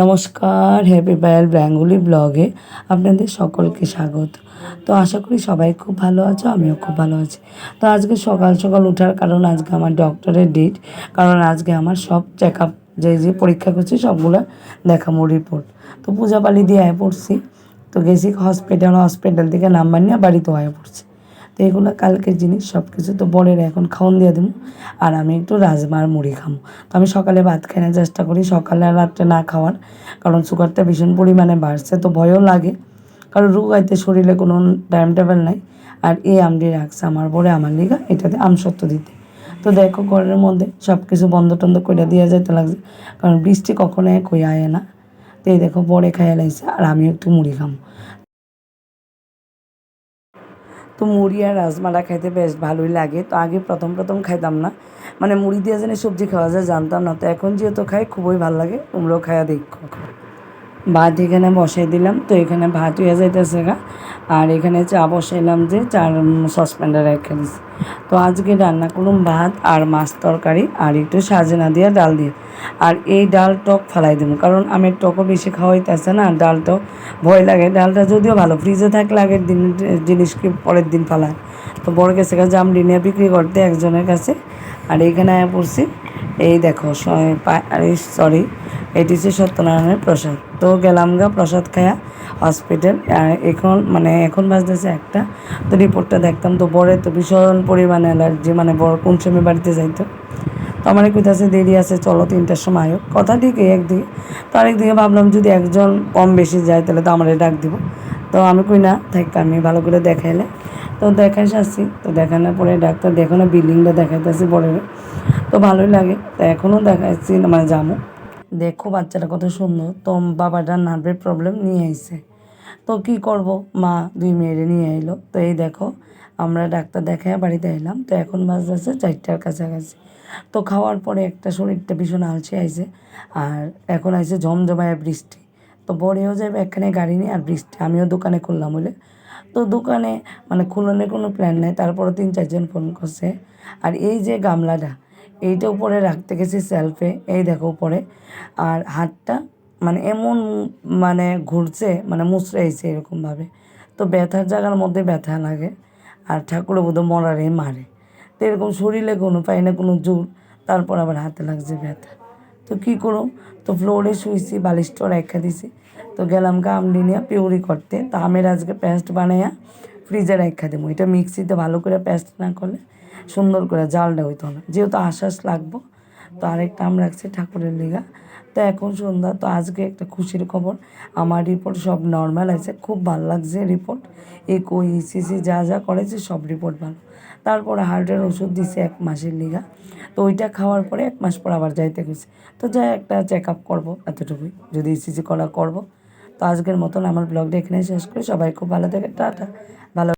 নমস্কার happy bowel ব্যাঙ্গুলি ব্লগে আপনাদের সকলকে স্বাগত। তো আশা করি সবাই খুব ভালো আছো, আমিও খুব ভালো আছি। তো আজকে সকাল সকাল ওঠার কারণ আজকে আমার ডক্টরের ডেট কারণ আজকে আমার সব চেক আপ যে যে পরীক্ষা করছি সবগুলো দেখামো রিপোর্ট তো পূজা পালি দিয়ে আয় পড়ছি, তো গেছি হসপিটাল হসপিটাল থেকে নাম্বার নিয়ে বাড়িতেও আয় পড়ছি। তো এগুলো কালকের জিনিস সব কিছু তো বরের এখন খাওয়ান দিয়ে দেবো আর আমি একটু রাজমার মুড়ি খাব তো আমি সকালে ভাত না চেষ্টা করি, সকালে আর রাত্রে না খাওয়ার। কারণ সুগারটা ভীষণ পরিমাণে বাড়ছে, তো ভয়ও লাগে। কারণ রোগ আইতে শরীরে কোনো টাইম টেবিল নাই। আর এই আমটি রাখছে আমার বরে, আমার লিগা, এটাতে আমসত্ব দিতে। তো দেখো ঘরের মধ্যে সব কিছু বন্ধ টন্ধ করে দিয়ে যেতে লাগছে। কারণ বৃষ্টি কখনো এক হয়ে আয় না। তো এই দেখো বরে খাইয়া লাগছে আর আমি একটু মুড়ি খামো। তো মুড়ি আর রাজমাটা খাইতে বেশ ভালোই লাগে। তো আগে প্রথম প্রথম খাইতাম না। মানে মুড়ি দিয়ে যেন সবজি খাওয়া যায়, জানতাম না। তো এখন যেহেতু খাই, খুবই ভালো লাগে। তোমরাও খাইয়া দেখো। ভাত এখানে বসাই দিলাম। তো এখানে ভাত হয়ে যাইতেছে গা। আর এখানে চা বসাইলাম যে চার সসপ্যানটা রেখে দিছি। তো আজকে রান্না করলাম ভাত আর মাছ তরকারি আর একটু সাজনা দিয়ে ডাল দিয়ে। আর এই ডাল টক ফালাই দেবো কারণ আমের টকও বেশি খাওয়াইতেছে না ডালটাও ভয় লাগে। ডালটা যদিও ভালো, ফ্রিজে থাকলে আগের দিন জিনিসকে পরের দিন ফালায়। তো বড় গেছে কাছে জামডি নিয়ে বিক্রি করতে একজনের কাছে। আর এইখানে পড়ছি। এই দেখো সরি এটি হচ্ছে সত্যনারায়ণের প্রসাদ। তো গেলাম গা প্রসাদ খায়া হসপিটাল এখন মানে এখন বাজতেছে একটা। তো রিপোর্টটা দেখতাম তো বড়ে তো ভীষণ পরিমাণে অ্যালার্জি মানে বড় কোন সময় বাড়িতে যাইতো। তো আমার কইতাছে দেরি আছে, চলো তিনটার সময় আয়ো। কথা ঠিকই একদিকে তো আরেকদিকে ভাবলাম যদি একজন কম বেশি যায়, তাহলে তো আমারে ডাক দিব। তো আমি কই না, থাক, আমি ভালো করে দেখাইলে। তো দেখাই আসছি তো দেখানোর পরে ডাক্তার দেখানো বিল্ডিংটা দেখাইতেছি বড় তো ভালোই লাগে। তো এখনও দেখাচ্ছি মানে যাব। দেখো বাচ্চাটা কত সুন্দর। তো বাবাটা নার্ভের প্রবলেম নিয়ে আইছে। তো কি করব? মা দুই মেয়েরে নিয়ে এলো তো এই দেখো, আমরা ডাক্তার দেখায় বাড়িতে এলাম তো এখন বাজতেছে চারটার কাছাকাছি। তো খাওয়ার পরে একটা শরীরটা ভীষণ আলসে আইছে। আর এখন আইছে ঝমঝমায় বৃষ্টি। তো বড়েও যাবে এখানে গাড়ি নিয়ে আর বৃষ্টি। আমিও দোকানে খুললাম বলে। তো দোকানে মানে খুলনের কোনো প্ল্যান নেই। তারপরে তিন চারজন ফোন করছে। আর এই যে গামলাটা এইটা উপরে রাখতে গেছি সেলফে এই দেখো উপরে। আর হাতটা মানে এমন মানে ঘুরছে মানে মুচড়াইছে এরকমভাবে। তো ব্যথার জায়গার মধ্যে ব্যথা লাগে, আর ঠাকুরের বোধ মরারে মারে। তো এরকম শরীরে কোনো পাই না, কোনো জোর, তারপর আবার হাতে লাগছে ব্যথা। তো কী করো তো ফ্লোরে শুইছি বালিশটা রেখা দিছি। তো গেলাম আমলি নিয়ে পিউরি করতে। তো আমের আজকে পেস্ট বানাইয়া ফ্রিজে রেখা দেবো। এটা মিক্সিতে ভালো করে পেস্ট না করলে সুন্দর করে জালটা হইতো না। যেহেতু আশ্বাস লাগবো, তো আরেকটা আম রাখছি ঠাকুরের লিগা। তো এখন সন্ধ্যা, তো আজকে একটা খুশির খবর। আমার রিপোর্ট সব নর্মাল আছে, খুব ভালো লাগছে রিপোর্ট ইকো ইসিসি যা যা করেছে সব রিপোর্ট ভালো। তারপরে হার্টের ওষুধ দিছে এক মাসের লিগা। তো ওইটা খাওয়ার পরে এক মাস পর আবার যাইতে গেছে তো যাই, একটা চেক আপ করব এতটুকুই। যদি ইসিসি করা করব। তো আজকের মতন আমার ব্লগটা এখানে শেষ করি। সবাই খুব ভালো থাকে টাটা। ভালো